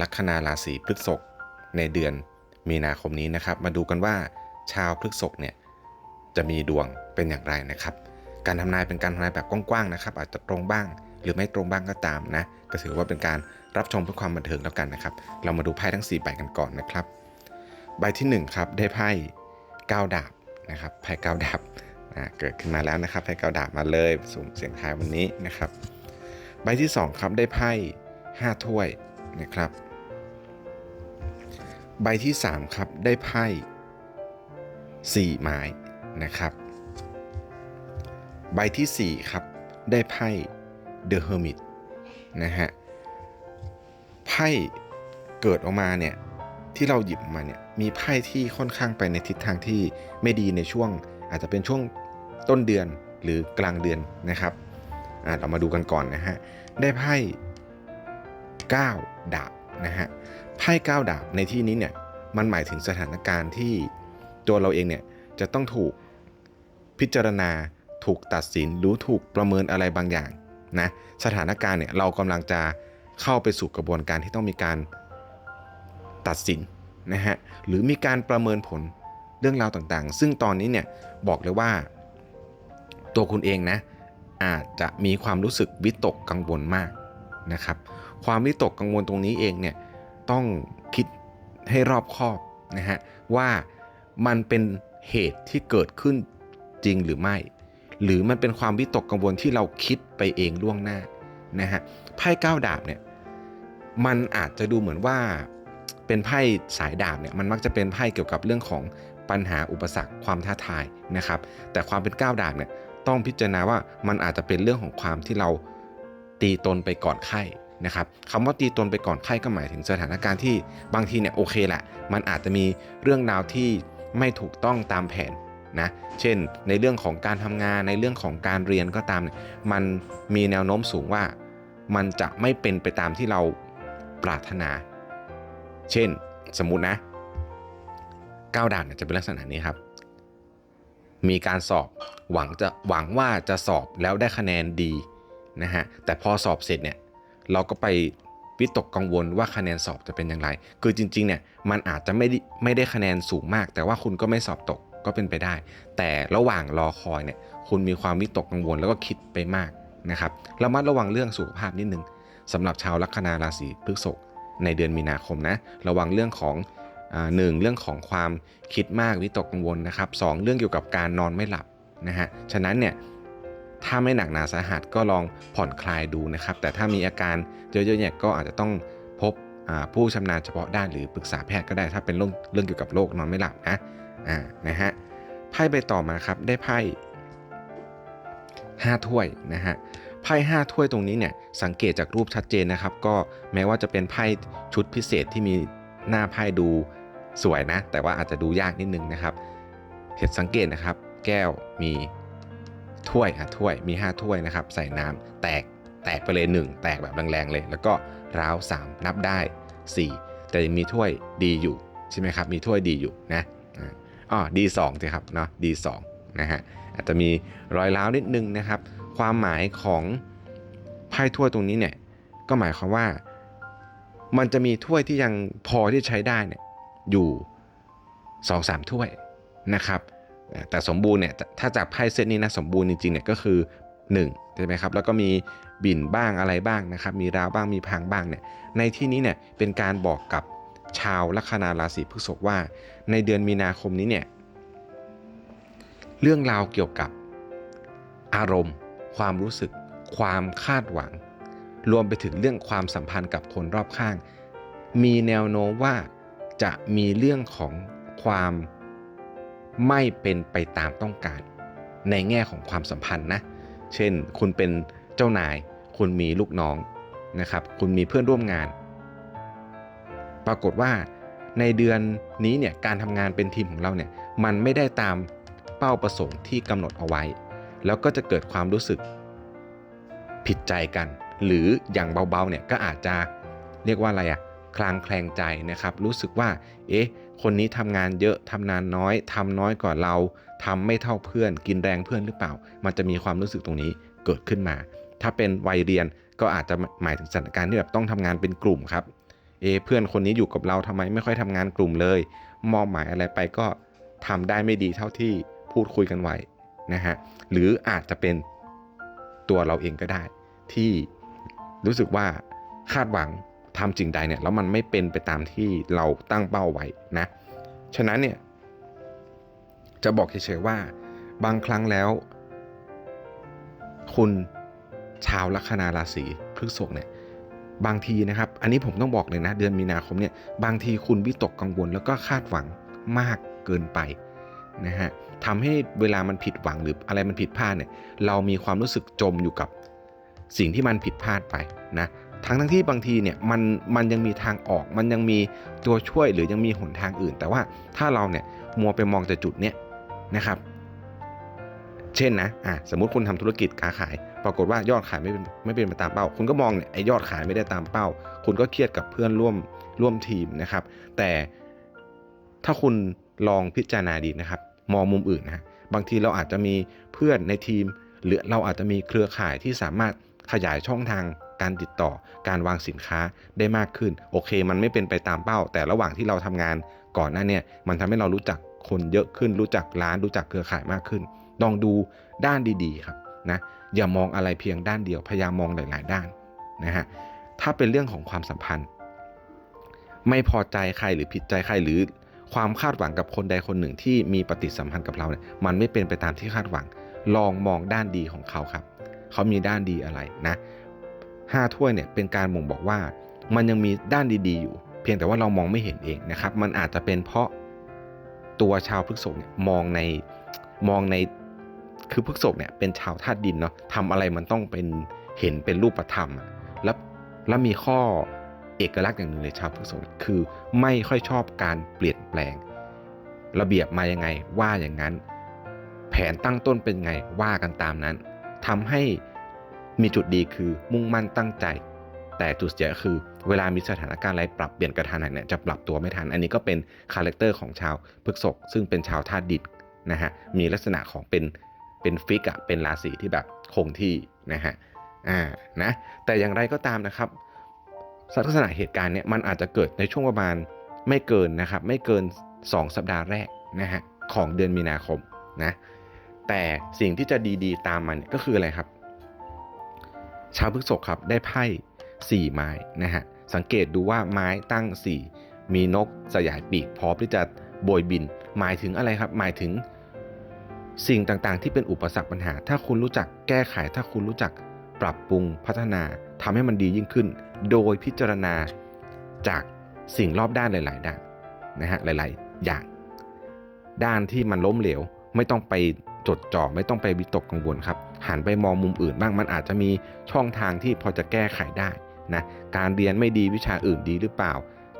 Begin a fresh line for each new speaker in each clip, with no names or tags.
ลัคนาราศีพฤษภในเดือนมีนาคมนี้นะครับ มาดูกันว่าชาวพฤษภเนี่ยจะมีดวงเป็นอย่างไรนะครับ การทำนายเป็นการทำนายแบบกว้างๆนะครับ อาจจะตรงบ้าง หรือไม่ตรงบ้างก็ตามนะก็ถือว่าเป็นการรับชมเพื่อความบันเทิงแล้วกันนะครับ เรามาดูไพ่ทั้ง 4 ใบกันก่อนนะครับ ใบที่1ครับได้ไพ่9ดาบนะครับไพ่9ดาบเกิดขึ้นมาแล้วนะครับไพ่9ดาบมาเลยสุ่มเสียงทายวันนี้นะครับ ใบที่2ครับได้ไพ่5ถ้วยนะครับ ใบที่ 3 ครับได้ไพ่4ไม้นะครับ ใบที่ 4 ครับ ได้ไพ่ The Hermit นะฮะไพ่เกิดออกมาเนี่ยที่เราหยิบออกมาเนี่ยมีไพ่ที่ค่อนข้างไปในทิศทางที่ไม่ดีในช่วง อาจจะเป็นช่วงต้นเดือนหรือกลางเดือนนะครับเรามาดูกันก่อนนะฮะได้ไพ่ 9 ดาบนะฮะ ไพ่9ดาบในที่นี้เนี่ยมันหมายถึงสถานการณ์ที่ตัวเราเองเนี่ยจะต้องถูกพิจารณาถูกตัดสินหรือถูกประเมินอะไรบางอย่างนะสถานการณ์เนี่ยเรากำลังจะเข้าไปสู่กระบวนการที่ต้องมีการตัดสินนะฮะหรือมีการประเมินผลเรื่องราวต่างๆ ซึ่งตอนนี้เนี่ยบอกเลยว่า ตัวคุณเองนะอาจจะมีความรู้สึกวิตกกังวลมากนะครับ ความวิตกกังวลตรงนี้เองเนี่ย ต้องคิดให้รอบคอบนะฮะว่ามันเป็นเหตุที่เกิดขึ้นจริงหรือไม่ หรือมันเป็นความวิตกกังวลที่เราคิดไปเองล่วงหน้านะฮะไพ่ก้าวดาบเนี่ยมันอาจจะดูเหมือนว่าเป็นไพ่สายดาบเนี่ยมันมักจะเป็นไพ่เกี่ยวกับเรื่องของปัญหาอุปสรรคความท้าทายนะครับ แต่ความเป็นก้าวดาบเนี่ยต้องพิจารณาว่ามันอาจจะเป็นเรื่องของความที่เราตีตนไปก่อนไข้ นะครับคำว่าตีตนไปก่อนไข้ก็หมายถึงสถานการณ์ที่บางทีเนี่ยโอเคแหละ มันอาจจะมีเรื่องราวที่ไม่ถูกต้องตามแผนนะเช่น ในเรื่องของการทำงานในเรื่องของการเรียนก็ตามเนี่ยมันมีแนวโน้มสูงว่า มันจะไม่เป็นไปตามที่เราปรารถนา เช่น สมมุตินะก้าวด่านจะเป็นลักษณะนี้ครับ มีการสอบหวังจะหวังว่าจะสอบแล้วได้คะแนนดีนะฮะแต่พอสอบเสร็จเนี่ย เราก็ไปวิตกกังวลว่าคะแนนสอบจะเป็นอย่างไร คือจริงๆเนี่ยมันอาจจะไม่ได้ไม่ได้คะแนนสูงมาก แต่ว่าคุณก็ไม่สอบตกก็เป็นไปได้ แต่ระหว่างรอคอยเนี่ยคุณมีความวิตกกังวลแล้วก็คิดไปมากนะครับระมัดระวังเรื่องสุขภาพนิดนึงสำหรับชาวลัคนาราศีพฤษภในเดือนมีนาคมนะระวังเรื่องของหนึ่งเรื่องของความคิดมากวิตกกังวลนะครับสองเรื่องเกี่ยวกับการนอนไม่หลับนะฮะฉะนั้นเนี่ย ถ้าไม่หนักหนาสาหัสก็ลองผ่อนคลายดูนะครับ แต่ถ้ามีอาการเยอะๆเนี่ยก็อาจจะต้องพบผู้ชำนาญเฉพาะด้านหรือปรึกษาแพทย์ก็ได้ถ้าเป็นเรื่องเรื่องเกี่ยวกับโรคนอนไม่หลับนะอ่านะฮะไพ่ใบต่อมาครับได้ไพ่5ถ้วยนะฮะไพ่5ถ้วยตรงนี้เนี่ยสังเกตจากรูปชัดเจนนะครับ ก็แม้ว่าจะเป็นไพ่ชุดพิเศษที่มีหน้าไพ่ดูสวยนะ แต่ว่าอาจจะดูยากนิดนึงนะครับ เห็นสังเกตนะครับ แก้วมี ถ้วยอะถ้วยมี 5 ถ้วยนะครับ ใส่น้ำแตกแตกไปเลย 1 แตกแบบแรงๆเลย แล้วก็ร้าว 3 นับได้ 4 แต่ยังมีถ้วยดีอยู่ใช่ไหมครับ มีถ้วยดีอยู่นะอ๋อดีสองสิครับเนาะดีสองนะฮะอาจจะมีรอยร้าวนิดนึงนะครับ ความหมายของไพ่ถ้วยตรงนี้เนี่ยก็หมายความว่ามันจะมีถ้วยที่ยังพอที่ใช้ได้เนี่ยอยู่2อสถ้วยนะครับ แต่สมบูรณ์เนี่ยถ้าจากไพ่เซตนี้นะสมบูรณ์จริงๆเนี่ยก็คือ1ใช่ไหมครับแล้วก็มีบิ่นบ้างอะไรบ้างนะครับมีราวบ้างมีพังบ้างเนี่ยในที่นี้เนี่ยเป็นการบอกกับชาวลัคนาราศีพฤษภว่า ในเดือนมีนาคมนี้เนี่ยเรื่องราวเกี่ยวกับอารมณ์ ความรู้สึก ความคาดหวัง รวมไปถึงเรื่องความสัมพันธ์กับคนรอบข้าง มีแนวโน้มว่าจะมีเรื่องของความ ไม่เป็นไปตามต้องการ ในแง่ของความสัมพันธ์นะ เช่น คุณเป็นเจ้านาย คุณมีลูกน้องนะครับ คุณมีเพื่อนร่วมงาน ปรากฏว่าในเดือนนี้เนี่ยการทำงานเป็นทีมของเราเนี่ยมันไม่ได้ตามเป้าประสงค์ที่กำหนดเอาไว้ แล้วก็จะเกิดความรู้สึกผิดใจกัน หรืออย่างเบาๆเนี่ยก็อาจจะเรียกว่าอะไรอะ คลางแคลงใจนะครับ รู้สึกว่า เอ๊ะ คนนี้ทำงานเยอะทำงานน้อย ทำน้อยกว่าเราทำไม่เท่าเพื่อน กินแรงเพื่อนหรือเปล่า มันจะมีความรู้สึกตรงนี้เกิดขึ้นมา ถ้าเป็นวัยเรียนก็อาจจะหมายถึงสถานการณ์ที่แบบต้องทำงานเป็นกลุ่มครับ เอะเพื่อนคนนี้อยู่กับเราทำไมไม่ค่อยทำงานกลุ่มเลย มอบหมายอะไรไปก็ทำได้ไม่ดีเท่าที่พูดคุยกันไว้นะฮะ หรืออาจจะเป็นตัวเราเองก็ได้ ที่รู้สึกว่าคาดหวัง ทำสิ่งใดเนี่ยแล้วมันไม่เป็นไปตามที่เราตั้งเป้าไว้นะฉะนั้นเนี่ยจะบอกเฉยๆว่า บางครั้งแล้ว คุณชาวลัคนาราศีพฤษภเนี่ยบางทีนะครับ อันนี้ผมต้องบอกเลยนะ เดือนมีนาคมเนี่ยบางทีคุณวิตกกังวลแล้วก็คาดหวังมากเกินไปนะฮะทำให้เวลามันผิดหวังหรืออะไรมันผิดพลาดเนี่ยเรามีความรู้สึกจมอยู่กับสิ่งที่มันผิดพลาดไปนะ ทั้งทั้งที่บางทีเนี่ยมันมันยังมีทางออก มันยังมีตัวช่วยหรือยังมีหนทางอื่น แต่ว่าถ้าเราเนี่ยมัวไปมองแต่จุดเนี้ยนะครับ เช่นนะอะสมมติคุณทำธุรกิจค้าขาย ปรากฏว่ายอดขายไม่เป็นไม่เป็นไปตามเป้า คุณก็มองเนี่ยไอ้ยอดขายไม่ได้ตามเป้า คุณก็เครียดกับเพื่อนร่วมร่วมทีมนะครับ แต่ถ้าคุณลองพิจารณาดีนะครับ มองมุมอื่นนะบางทีเราอาจจะมีเพื่อนในทีม หรือเราอาจจะมีเครือข่ายที่สามารถขยายช่องทาง การติดต่อการวางสินค้าได้มากขึ้น โอเค มันไม่เป็นไปตามเป้า แต่ระหว่างที่เราทำงานก่อนหน้าเนี่ยมันทำให้เรารู้จักคนเยอะขึ้น รู้จักร้านรู้จักเครือข่ายมากขึ้น ลองดูด้านดีๆครับนะอย่ามองอะไรเพียงด้านเดียวพยายามมองหลาย ๆ ด้านนะฮะถ้าเป็นเรื่องของความสัมพันธ์ ไม่พอใจใครหรือผิดใจใครหรือความคาดหวังกับคนใดคนหนึ่งที่มีปฏิสัมพันธ์กับเราเนี่ยมันไม่เป็นไปตามที่คาดหวัง ลองมองด้านดีของเขาครับ เขามีด้านดีอะไรนะ ห้าถ้วยเนี่ยเป็นการบ่งบอกว่า มันยังมีด้านดีๆอยู่ เพียงแต่ว่าเรามองไม่เห็นเองนะครับ มันอาจจะเป็นเพราะตัวชาวพฤกษกเนี่ยมองในมองในคือพฤกษกเนี่ยเป็นชาวธาตุดินเนาะทำอะไรมันต้องเป็นเห็นเป็นรูปธรรมแล้วแล้วมีข้อเอกลักษณ์อย่างหนึ่งในชาวพฤกษกคือไม่ค่อยชอบการเปลี่ยนแปลง ระเบียบมายังไงว่าอย่างนั้น แผนตั้งต้นเป็นไงว่ากันตามนั้นทำให้ มีจุดดีคือมุ่งมั่นตั้งใจ แต่จุดเสียคือเวลามีสถานการณ์อะไรปรับเปลี่ยนกระทันหันเนี่ยจะปรับตัวไม่ทัน อันนี้ก็เป็นคาแรคเตอร์ของชาวพฤกษกซึ่งเป็นชาวธาตุดินนะฮะมีลักษณะของเป็นเป็นฟิกอะเป็นราศีที่แบบคงที่นะฮะอ่านะแต่อย่างไรก็ตามนะครับลักษณะเหตุการณ์เนี่ยมันอาจจะเกิดในช่วงประมาณไม่เกินนะครับไม่เกิน 2 สัปดาห์แรกนะฮะของเดือนมีนาคมนะแต่สิ่งที่จะดีๆ ตามมันเนี่ยก็คืออะไรครับ ชาวพฤกษกครับได้ไพ่สี่ไม้นะฮะสังเกตดูว่าไม้ตั้ง 4 มีนกสยายปีกพร้อมที่จะโบยบิน หมายถึงอะไรครับ หมายถึงสิ่งต่างๆ ที่เป็นอุปสรรคปัญหา ถ้าคุณรู้จักแก้ไข ถ้าคุณรู้จักปรับปรุงพัฒนาทำให้มันดียิ่งขึ้น โดยพิจารณาจากสิ่งรอบด้านหลาย ๆ ด้านนะฮะหลาย ๆ อย่าง ด้านที่มันล้มเหลว ไม่ต้องไปจดจ่อไม่ต้องไปวิตกกังวลครับ หันไปมองมุมอื่นบ้างมันอาจจะมีช่องทางที่พอจะแก้ไขได้นะการเรียนไม่ดีวิชาอื่นดีหรือเปล่า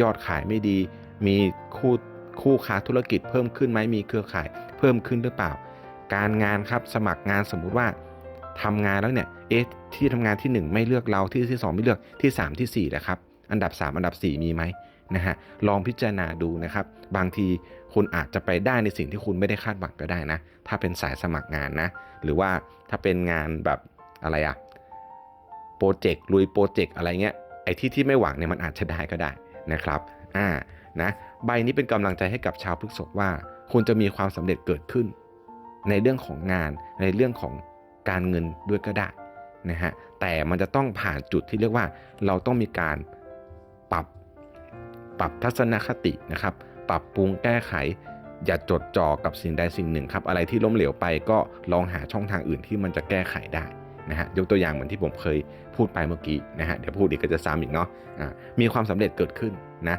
ยอดขายไม่ดี มีคู่คู่ค้าธุรกิจเพิ่มขึ้นไหมมีเครือข่าย เพิ่มขึ้นหรือเปล่า การงานครับสมัครงานสมมุติว่าทำงานแล้วเนี่ยเอ๊ะที่ทำงานที่ 1 ไม่เลือกเราที่ที่ 2 ไม่เลือกที่ 3 ที่4นะครับอันดับ 3 อันดับ 4 มีไหม นะฮะลองพิจารณาดูนะครับ บางทีคุณอาจจะไปได้ในสิ่งที่คุณไม่ได้คาดหวังก็ได้นะ ถ้าเป็นสายสมัครงานนะ หรือว่าถ้าเป็นงานแบบอะไรอะโปรเจกต์ลุยโปรเจกต์อะไรเงี้ยไอ้ที่ที่ไม่หวังเนี่ยมันอาจจะได้ก็ได้นะครับอ่านะใบนี้เป็นกำลังใจให้กับชาวพฤกษกว่า คุณจะมีความสำเร็จเกิดขึ้น ในเรื่องของงานในเรื่องของการเงินด้วยก็ได้นะฮะแต่มันจะต้องผ่านจุดที่เรียกว่าเราต้องมีการ ปรับทัศนคตินะครับ ปรับปรุงแก้ไข อย่าจดจ่อกับสิ่งใดสิ่งหนึ่งครับ อะไรที่ล้มเหลวไปก็ลองหาช่องทางอื่นที่มันจะแก้ไขได้นะฮะยกตัวอย่างเหมือนที่ผมเคยพูดไปเมื่อกี้นะฮะเดี๋ยวพูดอีกก็จะซ้ำอีกเนาะะมีความสำเร็จเกิดขึ้นนะ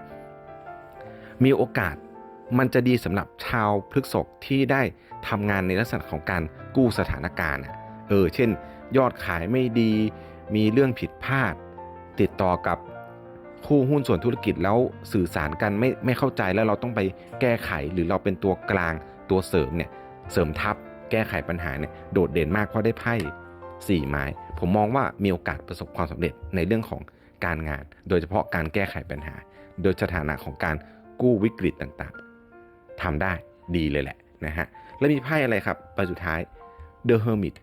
มีโอกาสมันจะดีสำหรับชาวพฤกษกที่ได้ทำงานในลักษณะของการกู้สถานการณ์เออเช่น ยอดขายไม่ดี มีเรื่องผิดพลาด ติดต่อกับ คู่หุ้นส่วนธุรกิจแล้วสื่อสารกันไม่ไม่เข้าใจแล้วเราต้องไปแก้ไขหรือเราเป็นตัวกลางตัวเสริมเนี่ยเสริมทัพแก้ไขปัญหาเนี่ยโดดเด่นมากเพราะได้ไพ่สี่ไม้ ผมมองว่ามีโอกาสประสบความสำเร็จในเรื่องของการงาน โดยเฉพาะการแก้ไขปัญหา โดยสถานะของการกู้วิกฤตต่างๆทำได้ดีเลยแหละนะฮะแล้วมีไพ่อะไรครับใบสุดท้าย The Hermit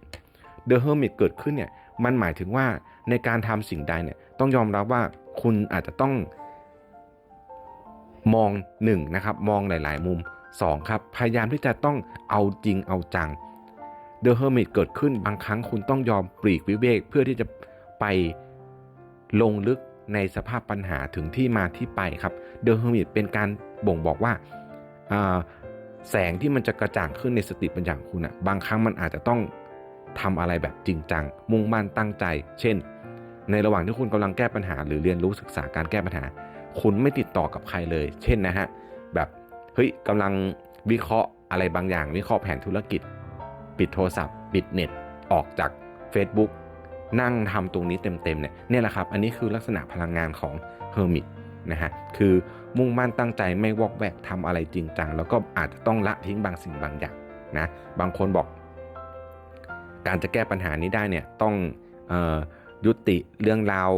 The Hermit เกิดขึ้นเนี่ยมันหมายถึงว่าในการทำสิ่งใดเนี่ยต้องยอมรับว่า คุณอาจจะต้องมอง1นนะครับมองหลาย ๆ มุม 2 ครับ พยายามที่จะต้องเอาจริงเอาจังเดอะเฮอร์มิตเกิดขึ้นบางครั้งคุณต้องยอมปลีกวิเวก เพื่อที่จะไปลงลึกในสภาพปัญหาถึงที่มาที่ไปครับเดอะเฮอร์มิตเป็นการบ่งบอกว่าาแสงที่มันจะกระจ่างขึ้นในสติปัญญาของคุณอะบางครั้งมันอาจจะต้องทำอะไรแบบจริงจัง มุ่งมั่นตั้งใจ เช่น ในระหว่างที่คุณกำลังแก้ปัญหา หรือเรียนรู้ศึกษาการแก้ปัญหา คุณไม่ติดต่อกับใครเลย เช่นนะฮะแบบเฮ้ยกำลังวิเคราะห์อะไรบางอย่าง วิเคราะห์แผนธุรกิจ ปิดโทรศัพท์ ปิดเน็ตออกจาก Facebook นั่งทำตรงนี้เต็มๆเนี่ยเนี่ยแหละครับ อันนี้คือลักษณะพลังงานของเฮอร์มิตนะฮะคือมุ่งมั่นตั้งใจไม่วอกแวกทำอะไรจริงจังแล้วก็อาจจะต้องละทิ้งบางสิ่งบางอย่างนะบางคนบอก การจะแก้ปัญหานี้ได้เนี่ยต้องเออ ยุติเรื่องราว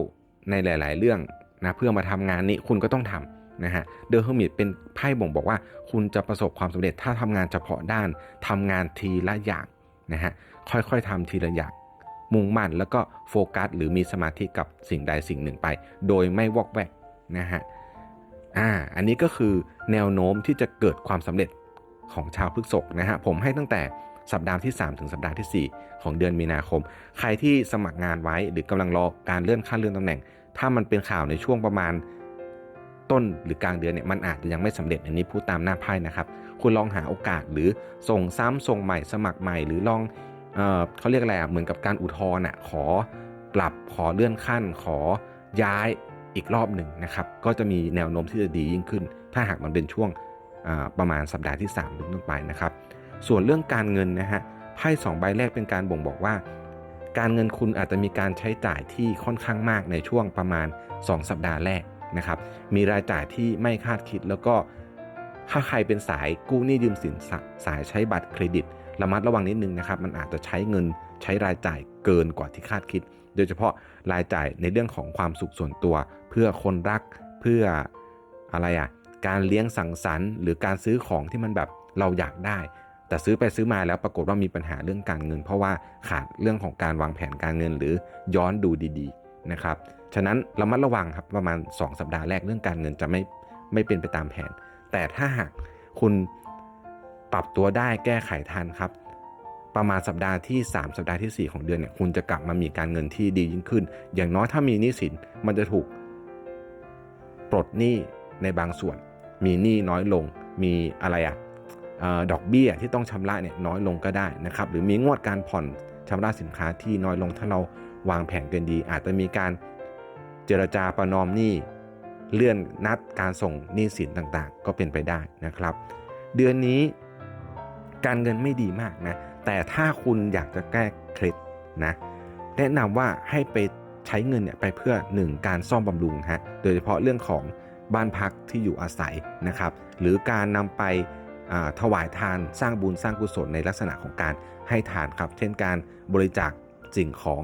ในหลาย ๆ เรื่องนะเพื่อมาทำงานนี้คุณก็ต้องทำนะฮะเดอะเฮอร์มิตเป็นไพ่บ่งบอกว่า คุณจะประสบความสำเร็จถ้าทำงานเฉพาะด้านทำงานทีละอย่างนะฮะค่อยๆทำทีละอย่างมุ่งมั่นแล้วก็โฟกัสหรือมีสมาธิกับสิ่งใดสิ่งหนึ่งไป โดยไม่วอกแวกนะฮะอ่าอันนี้ก็คือแนวโน้มที่จะเกิดความสำเร็จของชาวพฤษภนะฮะผมให้ตั้งแต่ สัปดาห์ที่ 3 ถึงสัปดาห์ที่ 4 ของเดือนมีนาคม ใครที่สมัครงานไว้หรือกำลังรอการเลื่อนขั้นเลื่อนตำแหน่ง ถ้ามันเป็นข่าวในช่วงประมาณต้นหรือกลางเดือนเนี่ยมันอาจจะยังไม่สำเร็จอันนี้พูดตามหน้าไพ่นะครับ คุณลองหาโอกาสหรือส่งซ้ำส่งใหม่สมัครใหม่ หรือลองเออเขาเรียกอะไรอะเหมือนกับการอุทธรณ์อะขอปรับขอเลื่อนขั้น ขอย้ายอีกรอบหนึ่งนะครับ ก็จะมีแนวโน้มที่จะดียิ่งขึ้น ถ้าหากมันเป็นช่วงประมาณสัปดาห์ที่3เป็นต้นไปนะครับ ส่วนเรื่องการเงินนะฮะไพ่สองใบแรกเป็นการบ่งบอกว่า การเงินคุณอาจจะมีการใช้จ่ายที่ค่อนข้างมากในช่วงประมาณ 2 สัปดาห์แรกนะครับ มีรายจ่ายที่ไม่คาดคิดแล้วก็ถ้าใครเป็นสายกู้หนี้ยืมสินสสายใช้บัตรเครดิต ระมัดระวังนิดนึงนะครับ มันอาจจะใช้เงินใช้รายจ่ายเกินกว่าที่คาดคิด โดยเฉพาะรายจ่ายในเรื่องของความสุขส่วนตัว เพื่อคนรักเพื่ออะไรอะ่ะการเลี้ยงสังสรรค์ หรือการซื้อของที่มันแบบเราอยากได้ แต่ซื้อไปซื้อมาแล้วปรากฏว่ามีปัญหาเรื่องการเงิน เพราะว่าขาดเรื่องของการวางแผนการเงินหรือย้อนดูดีๆนะครับ ฉะนั้นระมัดระวังครับประมาณ 2 สัปดาห์แรกเรื่องการเงินจะไม่ไม่เป็นไปตามแผน แต่ถ้าหากคุณปรับตัวได้แก้ไขทันครับ ประมาณสัปดาห์ที่ 3 สัปดาห์ที่ 4 ของเดือนเนี่ยคุณจะกลับมามีการเงินที่ดียิ่งขึ้น อย่างน้อยถ้ามีหนี้สินมันจะถูกปลดหนี้ในบางส่วน มีหนี้น้อยลงมีอะไรอะ ดอกเบี้ยที่ต้องชำระเนี่ยน้อยลงก็ได้นะครับหรือมีงวดการผ่อนชำระสินค้าที่น้อยลงถ้าเราวางแผนกันดี อาจจะมีการเจรจาประนอมหนี้เลื่อนนัดการส่งหนี้สินต่างๆ ก็เป็นไปได้นะครับ เดือนนี้การเงินไม่ดีมากนะแต่ถ้าคุณอยากจะแก้เคล็ดนะแนะนำว่าให้ไปใช้เงินเนี่ยไปเพื่อ 1 การซ่อมบำรุงฮะโดยเฉพาะเรื่องของบ้านพักที่อยู่อาศัยนะครับ หรือการนำไป ถวายทานสร้างบุญสร้างกุศลในลักษณะของการให้ทานครับ เช่นการบริจาคสิ่งของ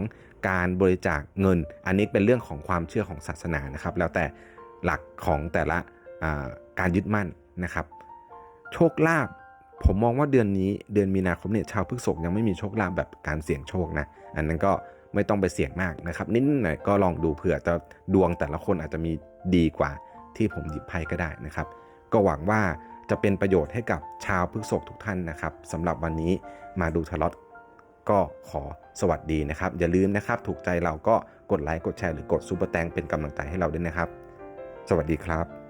การบริจาคเงิน อันนี้เป็นเรื่องของความเชื่อของศาสนานะครับ แล้วแต่หลักของแต่ละการยึดมั่นนะครับ โชคลาภผมมองว่าเดือนนี้เดือนมีนาคมเนี่ยชาวพฤษภยังไม่มีโชคลาภแบบการเสี่ยงโชคนะอันนั้นก็ไม่ต้องไปเสี่ยงมากนะครับนิดหน่อยก็ลองดูเผื่อจะดวงแต่ละคนอาจจะมีดีกว่าที่ผมหยิบไพ่ก็ได้นะครับ ก็หวังว่า จะเป็นประโยชน์ให้กับชาวพฤษกทุกท่านนะครับสำหรับวันนี้มาดูทาร์ลอตก็ขอสวัสดีนะครับ อย่าลืมนะครับ ถูกใจเราก็กดไลค์กดแชร์หรือกดซูเปอร์แตงเป็นกำลังใจให้เราด้วยนะครับ สวัสดีครับ